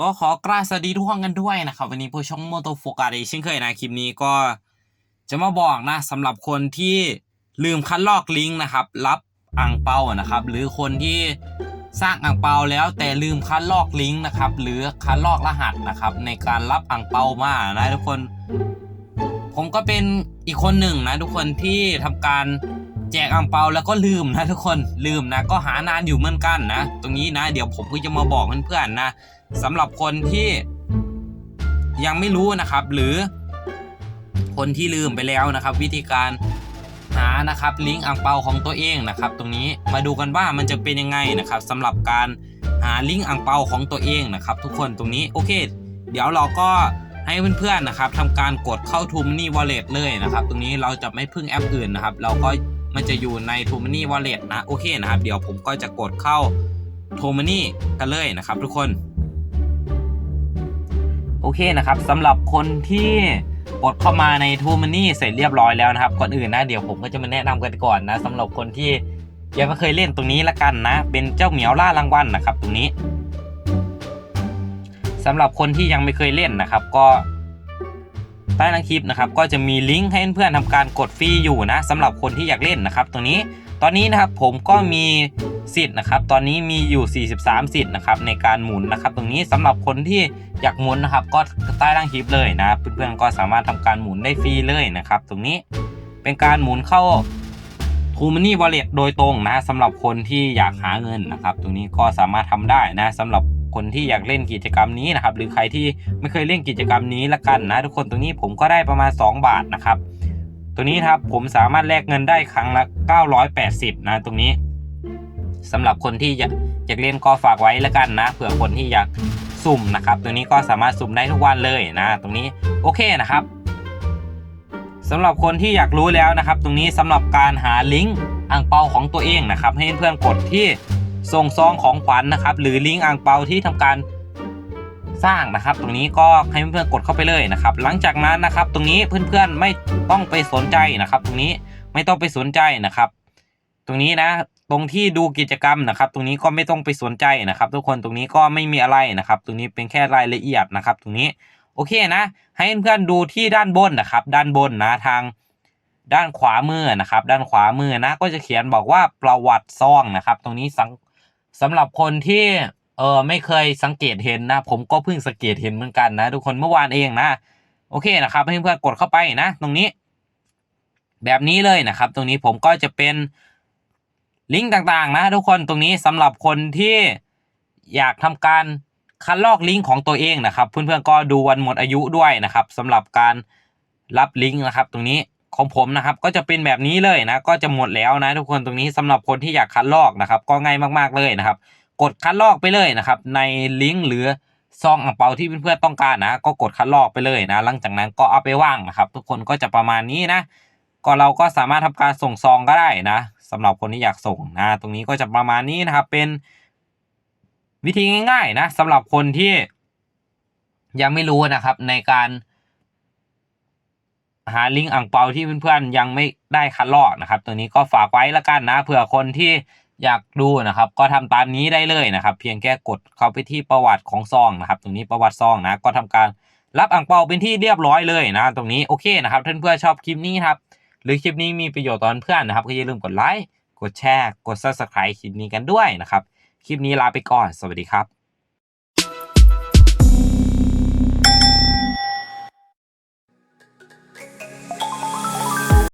ก็ขอกราบสวัสดีทุกคนกันด้วยนะครับ วันนี้ผู้ช่องโมโตโฟกัสอีกเช่นเคยนะคลิปนี้ก็จะมาบอกนะสำหรับคนที่ลืมคัดลอกลิงก์นะครับ รับอ่างเปานะครับ หรือคนที่สร้างอ่างเปาแล้วแต่ลืมคัดลอกลิงก์นะครับ หรือคัดลอกรหัสนะครับ ในการรับอ่างเปามานะทุกคน ผมก็เป็นอีกคนหนึ่งนะทุกคนที่ทำการแจกอ่างเปาแล้วก็ลืมนะทุกคนลืมนะก็หานานอยู่เหมือนกันนะ ตรงนี้นะ เดี๋ยวผมก็จะมาบอกเพื่อนๆนะ สำหรับคนที่ยังไม่รู้นะครับ หรือคนที่ลืมไปแล้วนะครับ วิธีการหานะครับลิงก์อ่างเปาของตัวเองนะครับ ตรงนี้มาดูกันว่ามันจะเป็นยังไงนะครับสำหรับการหาลิงก์อ่างเปาของตัวเองนะครับ ทุกคนตรงนี้โอเค เดี๋ยวเราก็ให้เพื่อนๆนะครับทำการกดเข้า t ูมนี่วอลเล็ตเลยนะครับ ตรงนี้เราจะไม่พึ่งแอปอื่นนะครับ เราก็มันจะอยู่ใน t ูมนี่วอลเล็ตนะโอเคนะครับ เดี๋ยวผมก็จะกดเข้า t ูมนี่กันเลยนะครับ ทุกคน อเคนะครับสำหรับคนที่กดเข้ามาใน t ูม n นี่เสร็จเรียบร้อยแล้วนะครับ ก่อนอื่นนะเดี๋ยวผมก็จะมาแนะนำกันก่อนนะสำหรับคนที่ยังไม่เคยเล่นตรงนี้ละกันนะ เป็นเจ้าเหมียวล่ารางวัลนะครับ ตรงนี้สำหรับคนที่ยังไม่เคยเล่นนะครับ ก็ใต้ล่างคลิปนะครับ ก็จะมีลิงก์ให้เพื่อนๆทำการกดฟรีอยู่นะสำหรับคนที่อยากเล่นนะครับ ตรงนี้ ตอนนี้นะครับผมก็มีสิทธิ์นะครับ ตอนนี้มีอยู่ 43 สิทธิ์นะครับในการหมุนนะครับ ตรงนี้สำหรับคนที่อยากหมุนนะครับ ก็ใต้ล่างคลิปเลยนะเพื่อนๆก็สามารถทำการหมุนได้ฟรีเลยนะครับ ตรงนี้เป็นการหมุนเข้าทูมันนี่วอลเล็ตโดยตรงนะสำหรับคนที่อยากหาเงินนะครับ ตรงนี้ก็สามารถทำได้นะสำหรับคนที่อยากเล่นกิจกรรมนี้นะครับ หรือใครที่ไม่เคยเล่นกิจกรรมนี้ละกันนะ ทุกคนตรงนี้ผมก็ได้ประมาณ 2 บาทนะครับ ตัวนี้ครับผมสามารถแลกเงินได้ครั้งละ 980 นะตรงนี้สำหรับคนที่อยากอยากเล่นก็ฝากไว้ละกันนะเผื่อคนที่อยากสุ่มนะครับ ตัวนี้ก็สามารถสุ่มได้ทุกวันเลยนะ ตรงนี้โอเคนะครับสำหรับคนที่อยากรู้แล้วนะครับ ตรงนี้สำหรับการหาลิงก์อ่างเปาของตัวเองนะครับ ให้เพื่อนกดที่ส่งซองของขวัญนะครับ หรือลิงก์อ่างเปาที่ทำการ สร้างนะครับ ตรงนี้ก็ให้เพื่อนๆกดเข้าไปเลยนะครับ หลังจากนั้นนะครับ ตรงนี้เพื่อนๆไม่ต้องไปสนใจนะครับ ตรงนี้ไม่ต้องไปสนใจนะครับ ตรงนี้นะ ตรงที่ดูกิจกรรมนะครับ ตรงนี้ก็ไม่ต้องไปสนใจนะครับ ทุกคนตรงนี้ก็ไม่มีอะไรนะครับ ตรงนี้เป็นแค่รายละเอียดนะครับ ตรงนี้โอเคนะ ให้เพื่อนๆดูที่ด้านบนนะครับ ด้านบนนะทางด้านขวามือนะครับ ด้านขวามือนะ ก็จะเขียนบอกว่าประวัติซองนะครับ ตรงนี้สังสำหรับคนที่ เออไม่เคยสังเกตเห็นนะ ผมก็เพิ่งสังเกตเห็นเหมือนกันนะ ทุกคนเมื่อวานเองนะ โอเคนะครับให้เพื่อนๆกดเข้าไปนะ ตรงนี้ แบบนี้เลยนะครับ ตรงนี้ผมก็จะเป็นลิงก์ต่างๆ นะ ทุกคนตรงนี้สำหรับคนที่อยากทำการคัดลอกลิงก์ของตัวเองนะครับ เพื่อนๆก็ดูวันหมดอายุด้วยนะครับสำหรับการรับลิงก์นะครับ ตรงนี้ของผมนะครับก็จะเป็นแบบนี้เลยนะ ก็จะหมดแล้วนะ ทุกคนตรงนี้สำหรับคนที่อยากคัดลอกนะครับ ก็ง่ายมากๆเลยนะครับ กดคัดลอกไปเลยนะครับ ในลิงก์หรือซองอ่างเปาที่เพื่อนๆต้องการนะก็กดคัดลอกไปเลยนะ หลังจากนั้นก็เอาไปว่างนะครับ ทุกคนก็จะประมาณนี้นะ ก็เราก็สามารถทำการส่งซองก็ได้นะสำหรับคนที่อยากส่งนะ ตรงนี้ก็จะประมาณนี้นะครับ เป็นวิธีง่าย ๆ นะสำหรับคนที่ยังไม่รู้นะครับในการหาลิงก์อ่างเปาที่เพื่อนๆยังไม่ได้คัดลอกนะครับ ตัวนี้ก็ฝากไว้ละกันนะเผื่อคนที่ อยากดูนะครับ ก็ทำตามนี้ได้เลยนะครับ เพียงแค่กดเข้าไปที่ประวัติของซองนะครับ ตรงนี้ประวัติซองนะ ก็ทำการรับอ่างเปาเป็นที่เรียบร้อยเลยนะ ตรงนี้โอเคนะครับท่านเพื่อนชอบคลิปนี้ครับ หรือคลิปนี้มีประโยชน์ตอนเพื่อนนะครับก็อย่าลืมกดไลค์กดแชร์ กด subscribe คลิปนี้กันด้วยนะครับ คลิปนี้ลาไปก่อน สวัสดีครับ